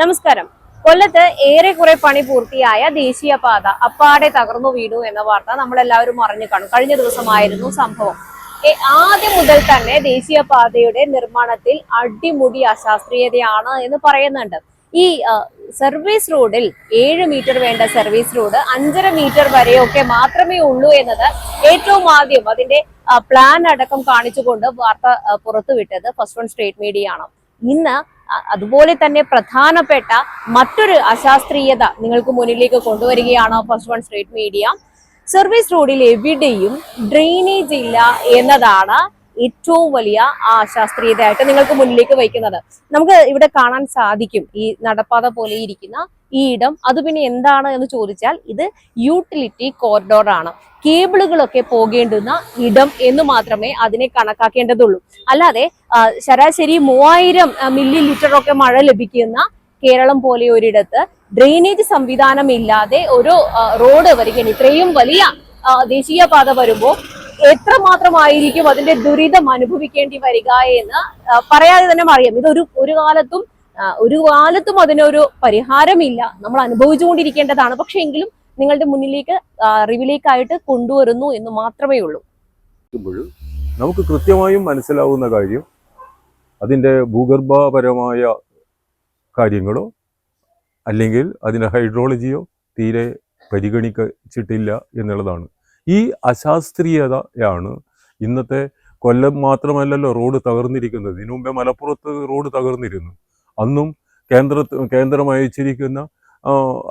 നമസ്കാരം. കൊല്ലത്ത് ഏറെക്കുറെ പണി പൂർത്തിയായ ദേശീയപാത അപ്പാടെ തകർന്നു വീണു എന്ന വാർത്ത നമ്മൾ എല്ലാവരും അറിഞ്ഞു കാണും. കഴിഞ്ഞ ദിവസമായിരുന്നു സംഭവം. ആദ്യം മുതൽ തന്നെ ദേശീയപാതയുടെ നിർമ്മാണത്തിൽ അടിമുടി അശാസ്ത്രീയതയാണ് എന്ന് പറയുന്നുണ്ട്. ഈ സർവീസ് റോഡിൽ ഏഴ് മീറ്റർ വേണ്ട സർവീസ് റോഡ് അഞ്ചര മീറ്റർ വരെയൊക്കെ മാത്രമേ ഉള്ളൂ എന്നത് ഏറ്റവും ആദ്യം അതിന്റെ പ്ലാൻ അടക്കം കാണിച്ചുകൊണ്ട് വാർത്ത പുറത്തുവിട്ടത് ഫസ്റ്റ് വൺ സ്റ്റേറ്റ് മീഡിയ ആണ്. ഇന്ന് അതുപോലെ തന്നെ പ്രധാനപ്പെട്ട മറ്റൊരു അശാസ്ത്രീയത നിങ്ങൾക്ക് മുന്നിലേക്ക് കൊണ്ടുവരികയാണ് first one street media service റോഡിൽ എവിടെയും ഡ്രെയിനേജ് ഇല്ല എന്നതാണ് ഏറ്റവും വലിയ ആ ശാസ്ത്രീയതയായിട്ട് നിങ്ങൾക്ക് മുന്നിലേക്ക് വയ്ക്കുന്നത്. നമുക്ക് ഇവിടെ കാണാൻ സാധിക്കും ഈ നടപ്പാത പോലെ ഇരിക്കുന്ന ഈ ഇടം. അത് പിന്നെ എന്താണ് എന്ന് ചോദിച്ചാൽ ഇത് യൂട്ടിലിറ്റി കോറിഡോർ ആണ്. കേബിളുകളൊക്കെ പോകേണ്ടുന്ന ഇടം എന്ന് മാത്രമേ അതിനെ കണക്കാക്കേണ്ടതുള്ളൂ. അല്ലാതെ ശരാശരി മൂവായിരം മില്ലി ലിറ്റർ ഒക്കെ മഴ ലഭിക്കുന്ന കേരളം പോലെ ഒരിടത്ത് ഡ്രെയിനേജ് സംവിധാനം ഇല്ലാതെ ഒരു റോഡ് വരികയാണ്. ഇത്രയും വലിയ ദേശീയപാത വരുമ്പോൾ എത്രമാത്രമായിരിക്കും അതിന്റെ ദുരിതം അനുഭവിക്കേണ്ടി വരിക എന്ന് പറയാതെ തന്നെ അറിയാം ഇതൊരു ഒരു കാലത്തും ഒരു കാലത്തും അതിനൊരു പരിഹാരമില്ല. നമ്മൾ അനുഭവിച്ചുകൊണ്ടിരിക്കേണ്ടതാണ്. പക്ഷെ എങ്കിലും നിങ്ങളുടെ മുന്നിലേക്ക് അറിവിലേക്കായിട്ട് കൊണ്ടുവരുന്നു എന്ന് മാത്രമേ ഉള്ളൂ. നമുക്ക് കൃത്യമായും മനസ്സിലാവുന്ന കാര്യം അതിന്റെ ഭൂഗർഭപരമായ കാര്യങ്ങളോ അല്ലെങ്കിൽ അതിന്റെ ഹൈഡ്രോളജിയോ തീരെ പരിഗണിച്ചിട്ടില്ല എന്നുള്ളതാണ്. ഈ അശാസ്ത്രീയതയാണ് ഇന്നത്തെ കൊല്ലം മാത്രമല്ലല്ലോ റോഡ് തകർന്നിരിക്കുന്നത്. ഇതിനു മുമ്പേ മലപ്പുറത്ത് റോഡ് തകർന്നിരുന്നു. അന്നും കേന്ദ്ര കേന്ദ്രം അയച്ചിരിക്കുന്ന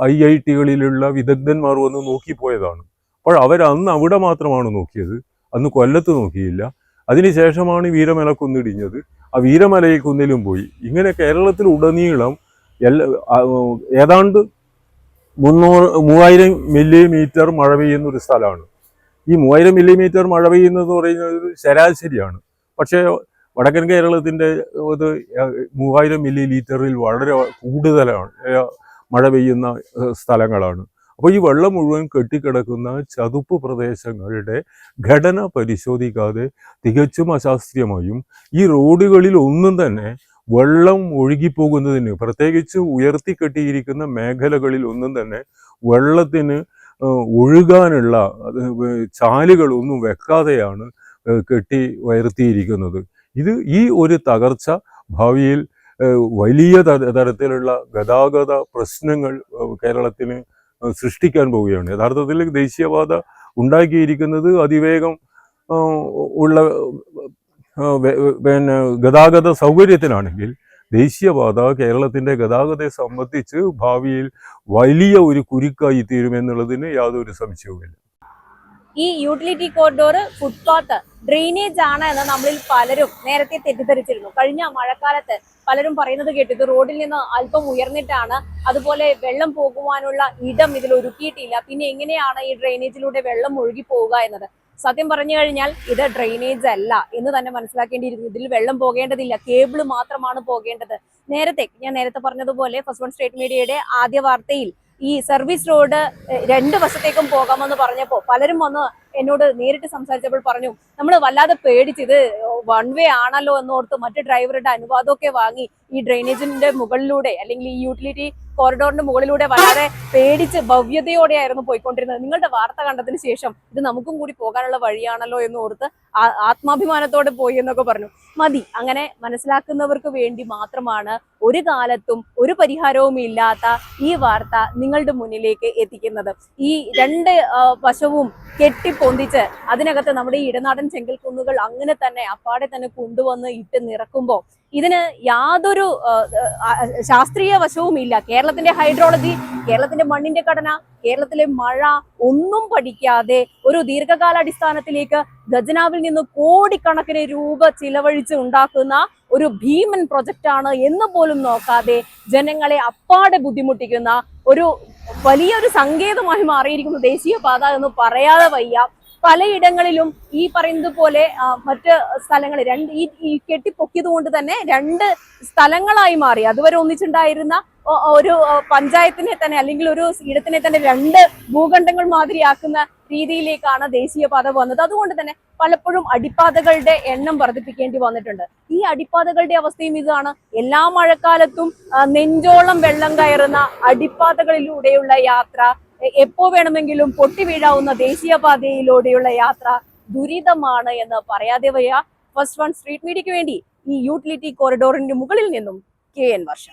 ഐ ഐ ടികളിലുള്ള വിദഗ്ധന്മാർ വന്ന് നോക്കിപ്പോയതാണ്. അപ്പോൾ അവർ അന്ന് അവിടെ മാത്രമാണ് നോക്കിയത്. അന്ന് കൊല്ലത്ത് നോക്കിയില്ല. അതിനുശേഷമാണ് വീരമല കുന്നിടിഞ്ഞത് ആ വീരമലയിൽ കുന്നിലും പോയി. ഇങ്ങനെ കേരളത്തിൽ ഉടനീളം എല്ലാ ഏതാണ്ട് മുന്നൂറ് മൂവായിരം മില്ലിമീറ്റർ മഴ പെയ്യുന്ന ഒരു സ്ഥലമാണ്. ഈ മൂവായിരം മില്ലിമീറ്റർ മഴ പെയ്യുന്നത് പറയുന്നത് ശരാശരിയാണ്. പക്ഷേ വടക്കൻ കേരളത്തിന്റെ ഇത് മൂവായിരം മില്ലി ലീറ്ററിൽ വളരെ കൂടുതലാണ് മഴ പെയ്യുന്ന സ്ഥലങ്ങളാണ്. അപ്പോൾ ഈ വെള്ളം മുഴുവൻ കെട്ടിക്കിടക്കുന്ന ചതുപ്പ് പ്രദേശങ്ങളുടെ ഘടന പരിശോധിക്കാതെ തികച്ചും അശാസ്ത്രീയമായും ഈ റോഡുകളിൽ ഒന്നും തന്നെ വെള്ളം ഒഴുകിപ്പോകുന്നതിന് പ്രത്യേകിച്ച് ഉയർത്തി കെട്ടിയിരിക്കുന്ന മേഖലകളിൽ ഒന്നും തന്നെ വെള്ളത്തിന് ഒഴുകാനുള്ള ചാലുകളൊന്നും വെക്കാതെയാണ് കെട്ടി വയർത്തിയിരിക്കുന്നത് ഇത് ഈ ഒരു തകർച്ച ഭാവിയിൽ വലിയ തരത്തിലുള്ള ഗതാഗത പ്രശ്നങ്ങൾ കേരളത്തിന് സൃഷ്ടിക്കാൻ പോവുകയാണ്. യഥാർത്ഥത്തിൽ ദേശീയപാത ഉണ്ടാക്കിയിരിക്കുന്നത് അതിവേഗം ഉള്ള പിന്നെ ഗതാഗത സൗകര്യത്തിനാണെങ്കിൽ ദേശീയപാത കേരളത്തിന്റെ ഗതാഗതത്തെ സംബന്ധിച്ച് ഭാവിയിൽ വലിയ ഒരു കുരുക്കായി തീരുമെന്നുള്ളതിന് യാതൊരു സംശയവുമില്ല. ഈ യൂട്ടിലിറ്റി കോറിഡോർ ഫുട്പാത്ത് ഡ്രെയിനേജ് ആണ് എന്ന് നമ്മളിൽ പലരും നേരത്തെ തെറ്റിദ്ധരിച്ചിരുന്നു. കഴിഞ്ഞ മഴക്കാലത്ത് പലരും പറയുന്നത് കേട്ടു ഇത് റോഡിൽ നിന്ന് അല്പം ഉയർന്നിട്ടാണ് അതുപോലെ വെള്ളം പോകുവാനുള്ള ഇടം ഇതിൽ ഒരുക്കിയിട്ടില്ല. പിന്നെ എങ്ങനെയാണ് ഈ ഡ്രെയിനേജിലൂടെ വെള്ളം ഒഴുകി പോവുക എന്നത്? സത്യം പറഞ്ഞു കഴിഞ്ഞാൽ ഇത് ഡ്രെയിനേജ് അല്ല എന്ന് തന്നെ മനസ്സിലാക്കേണ്ടിയിരുന്നു ഇതിൽ വെള്ളം പോകേണ്ടതില്ല. കേബിൾ മാത്രമാണ് പോകേണ്ടത്. നേരത്തെ ഞാൻ നേരത്തെ പറഞ്ഞതുപോലെ ഫസ്റ്റ് വൺ സ്റ്റേറ്റ് മീഡിയയുടെ ആദ്യ വാർത്തയിൽ ഈ സർവീസ് റോഡ് രണ്ട് വശത്തേക്കും പോകാമെന്ന് പറഞ്ഞപ്പോൾ പലരും വന്ന് എന്നോട് നേരിട്ട് സംസാരിച്ചപ്പോൾ പറഞ്ഞു നമ്മൾ വല്ലാതെ പേടിച്ചത് വൺ വേ ആണല്ലോ എന്നോർത്ത് മറ്റു ഡ്രൈവറുടെ അനുവാദമൊക്കെ വാങ്ങി ഈ ഡ്രെയിനേജിന്റെ മുകളിലൂടെ അല്ലെങ്കിൽ ഈ യൂട്ടിലിറ്റി കോറിഡോറിന്റെ മുകളിലൂടെ വളരെ പേടിച്ച് ഭവ്യതയോടെയായിരുന്നു പോയിക്കൊണ്ടിരുന്നത്. നിങ്ങളുടെ വാർത്ത കണ്ടതിന് ശേഷം ഇത് നമുക്കും കൂടി പോകാനുള്ള വഴിയാണല്ലോ എന്ന് ഓർത്ത് ആത്മാഭിമാനത്തോടെ പോയി എന്നൊക്കെ പറഞ്ഞു. മതി അങ്ങനെ മനസ്സിലാക്കുന്നവർക്ക് വേണ്ടി മാത്രമാണ് ഒരു കാലത്തും ഒരു പരിഹാരവും ഇല്ലാത്ത ഈ വാർത്ത നിങ്ങളുടെ മുന്നിലേക്ക് എത്തിക്കുന്നത്. ഈ രണ്ട് വശവും കെട്ടിപ്പൊന്തിച്ച് അതിനകത്ത് നമ്മുടെ ഈ ഇടനാടൻ ചെങ്കൽക്കുന്നുകൾ അങ്ങനെ തന്നെ അപ്പാടെ തന്നെ കൊണ്ടുവന്ന് ഇട്ട് നിറക്കുമ്പോൾ ഇതിന് യാതൊരു ശാസ്ത്രീയ വശവും ഇല്ല. കേരളത്തിന്റെ ഹൈഡ്രോളജി കേരളത്തിന്റെ മണ്ണിന്റെ ഘടന കേരളത്തിലെ മഴ ഒന്നും പഠിക്കാതെ ഒരു ദീർഘകാലാടിസ്ഥാനത്തിലേക്ക് ഖജനാവിൽ നിന്ന് കോടിക്കണക്കിന് രൂപ ചിലവഴിച്ച് ഉണ്ടാക്കുന്ന ഒരു ഭീമൻ പ്രൊജക്റ്റാണ് എന്ന് പോലും നോക്കാതെ ജനങ്ങളെ അപ്പാടെ ബുദ്ധിമുട്ടിക്കുന്ന ഒരു വലിയൊരു സങ്കേതമായി മാറിയിരിക്കുന്നു ദേശീയപാത എന്ന് പറയാതെ വയ്യ. പലയിടങ്ങളിലും ഈ പറയുന്നത് പോലെ മറ്റ് സ്ഥലങ്ങൾ രണ്ട് ഈ കെട്ടിപ്പൊക്കിയത് കൊണ്ട് തന്നെ രണ്ട് സ്ഥലങ്ങളായി മാറി. അതുവരെ ഒന്നിച്ചുണ്ടായിരുന്ന ഒരു പഞ്ചായത്തിനെ തന്നെ അല്ലെങ്കിൽ ഒരു ഇടത്തിനെ തന്നെ രണ്ട് ഭൂഖണ്ഡങ്ങൾ മാതിരിയാക്കുന്ന രീതിയിലേക്കാണ് ദേശീയപാത വന്നത്. അതുകൊണ്ട് തന്നെ പലപ്പോഴും അടിപ്പാതകളുടെ എണ്ണം വർദ്ധിപ്പിക്കേണ്ടി വന്നിട്ടുണ്ട്. ഈ അടിപ്പാതകളുടെ അവസ്ഥയും ഇതാണ്. എല്ലാ മഴക്കാലത്തും നെഞ്ചോളം വെള്ളം കയറുന്ന അടിപ്പാതകളിലൂടെയുള്ള യാത്ര എപ്പോ വേണമെങ്കിലും പൊട്ടി വീഴാവുന്ന ദേശീയപാതയിലൂടെയുള്ള യാത്ര ദുരിതമാണ് എന്ന് പറയാതെ വയ്യ. ഫസ്റ്റ് വൺ സ്ട്രീറ്റ് മീഡിയയ്ക്ക് വേണ്ടി ഈ യൂട്ടിലിറ്റി കോറിഡോറിന്റെ മുകളിൽ നിന്നും കെ എൻ വർഷ.